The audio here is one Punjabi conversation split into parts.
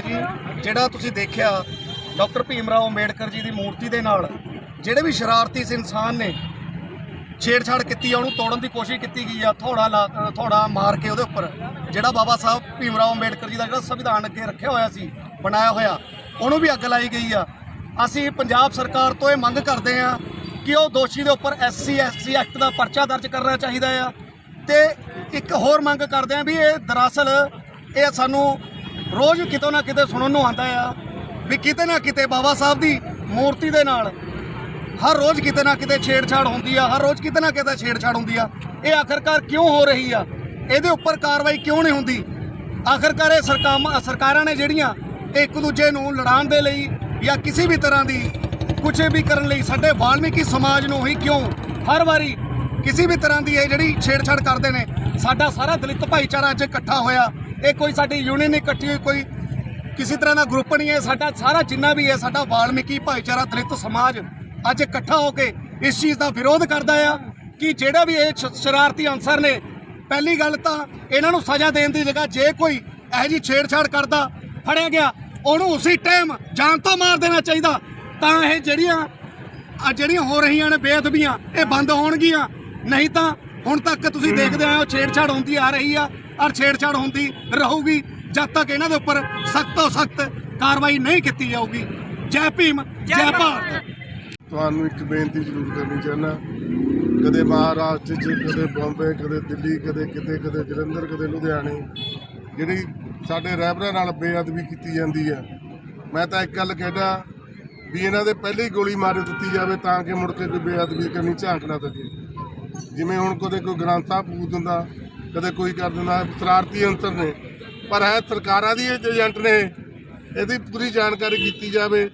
ਜੀ ਜਿਹੜਾ ਤੁਸੀਂ ਦੇਖਿਆ ਡਾਕਟਰ ਭੀਮ ਰਾਓ ਅੰਬੇਡਕਰ ਜੀ ਦੀ ਮੂਰਤੀ ਦੇ ਨਾਲ ਜਿਹੜੇ ਵੀ ਸ਼ਰਾਰਤੀ ਇਸ ਇਨਸਾਨ ਨੇ ਛੇੜਛਾੜ ਕੀਤੀ ਆ ਉਹਨੂੰ ਤੋੜਨ ਦੀ ਕੋਸ਼ਿਸ਼ ਕੀਤੀ ਗਈ ਆ ਥੋੜਾ ਲਾ ਅ, ਥੋੜਾ ਮਾਰ ਕੇ ਉਹਦੇ ਉੱਪਰ ਜਿਹੜਾ ਬਾਬਾ ਸਾਹਿਬ ਭੀਮ ਰਾਓ ਅੰਬੇਡਕਰ ਜੀ ਦਾ ਜਿਹੜਾ ਸੰਵਿਧਾਨ ਅੱਗੇ ਰੱਖਿਆ ਹੋਇਆ ਸੀ ਬਣਾਇਆ ਹੋਇਆ ਉਹਨੂੰ ਵੀ ਅੱਗ ਲਾਈ ਗਈ ਆ। ਅਸੀਂ ਪੰਜਾਬ ਸਰਕਾਰ ਤੋਂ ਇਹ ਮੰਗ ਕਰਦੇ ਆ ਕਿ ਉਹ ਦੋਸ਼ੀ ਦੇ ਉੱਪਰ ਐਸਸੀ ਐਸਟੀ ਐਕਟ ਦਾ ਪਰਚਾ ਦਰਜ ਕਰਨਾ ਚਾਹੀਦਾ ਆ। ਤੇ ਇੱਕ ਹੋਰ ਮੰਗ ਕਰਦੇ ਆ ਵੀ ਇਹ ਦਰਅਸਲ ਇਹ ਸਾਨੂੰ ਰੋਜ਼ ਕਿਤੋਂ ਨਾ ਕਿਤੇ ਸੁਣਨ ਨੂੰ ਆਉਂਦਾ ਆ ਵੀ ਕਿਤੇ ਨਾ ਕਿਤੇ ਬਾਬਾ ਸਾਹਿਬ ਦੀ ਮੂਰਤੀ ਦੇ ਨਾਲ ਹਰ ਰੋਜ਼ ਕਿਤੇ ਨਾ ਕਿਤੇ ਛੇੜਛਾੜ ਹੁੰਦੀ ਆ, ਹਰ ਰੋਜ਼ ਕਿਤੇ ਨਾ ਕਿਤੇ ਛੇੜਛਾੜ ਹੁੰਦੀ ਆ। ਇਹ ਆਖਰਕਾਰ ਕਿਉਂ ਹੋ ਰਹੀ ਆ? ਇਹਦੇ ਉੱਪਰ ਕਾਰਵਾਈ ਕਿਉਂ ਨਹੀਂ ਹੁੰਦੀ? ਆਖਰਕਾਰ ਇਹ ਸਰਕਾਰਾਂ ਸਰਕਾਰਾਂ ਨੇ ਜਿਹੜੀਆਂ ਇੱਕ ਦੂਜੇ ਨੂੰ ਲੜਾਉਣ ਦੇ ਲਈ ਜਾਂ ਕਿਸੇ ਵੀ ਤਰ੍ਹਾਂ ਦੀ ਕੁਝ ਵੀ ਕਰਨ ਲਈ ਸਾਡੇ ਵਾਲਮੀਕੀ ਸਮਾਜ ਨੂੰ ਹੀ ਕਿਉਂ ਹਰ ਵਾਰੀ ਕਿਸੇ ਵੀ ਤਰ੍ਹਾਂ ਦੀ ਇਹ ਜਿਹੜੀ ਛੇੜਛਾੜ ਕਰਦੇ ਨੇ, ਸਾਡਾ ਸਾਰਾ ਦਲਿਤ ਭਾਈਚਾਰਾ ਅੱਜ ਇਕੱਠਾ ਹੋਇਆ। ਇਹ ਕੋਈ ਸਾਡੀ ਯੂਨੀਅਨ ਇਕੱਠੀ ਹੋਈ, ਕੋਈ ਕਿਸੇ ਤਰ੍ਹਾਂ ਦਾ ਗਰੁੱਪ ਨਹੀਂ ਹੈ, ਸਾਡਾ ਸਾਰਾ ਜਿੰਨਾ ਵੀ ਹੈ, ਸਾਡਾ ਵਾਲਮੀਕੀ ਭਾਈਚਾਰਾ, ਦਲਿਤ ਸਮਾਜ ਅੱਜ ਇਕੱਠਾ ਹੋ ਕੇ ਇਸ ਚੀਜ਼ ਦਾ ਵਿਰੋਧ ਕਰਦਾ ਆ ਕਿ ਜਿਹੜਾ ਵੀ ਇਹ ਸ਼ਰਾਰਤੀ ਅਨਸਰ ਨੇ, ਪਹਿਲੀ ਗੱਲ ਤਾਂ ਇਹਨਾਂ ਨੂੰ ਸਜ਼ਾ ਦੇਣ ਦੀ ਜਗ੍ਹਾ ਜੇ ਕੋਈ ਇਹੋ ਜਿਹੀ ਛੇੜਛਾੜ ਕਰਦਾ, ਫੜਿਆ ਗਿਆ, ਉਹਨੂੰ ਉਸੇ ਟਾਈਮ ਜਾਨ ਤੋਂ ਮਾਰ ਦੇਣਾ ਚਾਹੀਦਾ। ਤਾਂ ਇਹ ਜਿਹੜੀਆਂ ਆ ਜਿਹੜੀਆਂ ਹੋ ਰਹੀਆਂ ਨੇ ਬੇਅਦਬੀਆਂ, ਇਹ ਬੰਦ ਹੋਣਗੀਆਂ। ਨਹੀਂ ਤਾਂ ਹੁਣ ਤੱਕ ਤੁਸੀਂ ਦੇਖਦੇ ਆਏ ਹੋ, ਛੇੜਛਾੜ ਹੁੰਦੀ ਆ ਰਹੀ ਆ। ਔਰ ਛੇੜਛਾੜ ਹੁੰਦੀ ਰਹੂਗੀ ਜਦ ਤੱਕ ਇਹਨਾਂ ਦੇ ਉੱਪਰ ਸਖਤ ਤੋਂ ਸਖਤ ਕਾਰਵਾਈ ਨਹੀਂ ਕੀਤੀ ਜਾਊਗੀ। ਜੈ ਭੀਮ ਜੈ ਭਾਰਤ। ਤੁਹਾਨੂੰ ਇੱਕ ਬੇਨਤੀ ਜ਼ਰੂਰ ਕਰਨੀ ਚਾਹੁੰਦਾ। ਕਦੇ ਮਹਾਰਾਸ਼ਟਰ ਚ ਕਦੇ ਬੰਬੇ ਕਦੇ ਦਿੱਲੀ ਕਦੇ ਕਿਤੇ ਕਦੇ ਜਲੰਧਰ ਕਦੇ ਲੁਧਿਆਣੇ ਜਿਹੜੀ ਸਾਡੇ ਰਹਿਬਰਾਂ ਨਾਲ ਬੇਅਦਬੀ ਕੀਤੀ ਜਾਂਦੀ ਹੈ ਮੈਂ ਤਾਂ ਇੱਕ ਗੱਲ ਕਹਿਦਾ ਵੀ ਇਹਨਾਂ ਦੇ ਪਹਿਲੇ ਹੀ ਗੋਲੀ ਮਾਰ ਦਿੱਤੀ ਜਾਵੇ ਤਾਂ ਕਿ ਮੁੜ ਕੇ ਕੋਈ ਬੇਅਦਬੀ ਕਰਨੀ ਝਾਂਕ ਨਾ ਸਕੇ ਜਿਵੇਂ ਹੁਣ ਕਦੇ ਕੋਈ ਗ੍ਰੰਥ ਸਾਹਿਬ ਪੂਜ ਦਿੰਦਾ ਕਦੇ ਕੋਈ ਕਰ ਦਿੰਦਾ ਸ਼ਰਾਰਤੀ ਅੰਤਰ ਨੇ। ਪਰ ਹੈ ਸਰਕਾਰਾਂ ਦੀ ਏਜੰਟ ਨੇ, ਇਹਦੀ ਪੂਰੀ ਜਾਣਕਾਰੀ ਕੀਤੀ ਜਾਵੇ,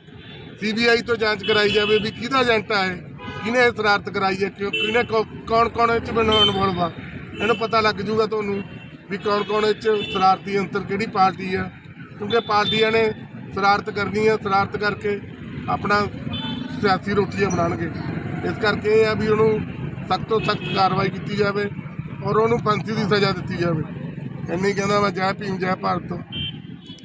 ਸੀਬੀਆਈ ਤੋਂ ਜਾਂਚ ਕਰਾਈ ਜਾਵੇ ਵੀ ਕਿਹਦਾ ਏਜੰਟ ਆ ਇਹ, ਕਿਹਨੇ ਇਹ ਸ਼ਰਾਰਤ ਕਰਾਈ ਹੈ, ਕਿਉਂ ਕਿਹਨੇ ਕੌਣ ਕੌਣ ਇਹ ਚ ਇਨਵੋਲਵ ਆ। ਇਹਨੂੰ ਪਤਾ ਲੱਗ ਜੂਗਾ ਤੁਹਾਨੂੰ ਵੀ ਕੌਣ ਕੌਣ ਇਹ ਚ ਸ਼ਰਾਰਤੀ ਅੰਤਰ ਕਿਹੜੀ ਪਾਰਟੀ ਆ। ਕਿਉਂਕਿ ਪਾਰਟੀਆਂ ਨੇ ਸ਼ਰਾਰਤ ਕਰਨੀ ਆ, ਸ਼ਰਾਰਤ ਕਰਕੇ ਆਪਣਾ ਸਿਆਸੀ ਰੋਟੀਆਂ ਬਣਾਉਣਗੇ। ਇਸ ਕਰਕੇ ਇਹ ਆ ਵੀ ਉਹਨੂੰ ਸਖਤ ਤੋਂ ਸਖਤ ਕਾਰਵਾਈ ਕੀਤੀ ਜਾਵੇ। ਔਰ ਉਹਨੂੰ ਫਾਂਸੀ ਦੀ ਸਜ਼ਾ ਦਿੱਤੀ ਜਾਵੇ। ਇੰਨੀ ਕਹਿੰਦਾ ਮੈਂ ਜੈ ਭੀਮ ਜੈ ਭਾਰਤ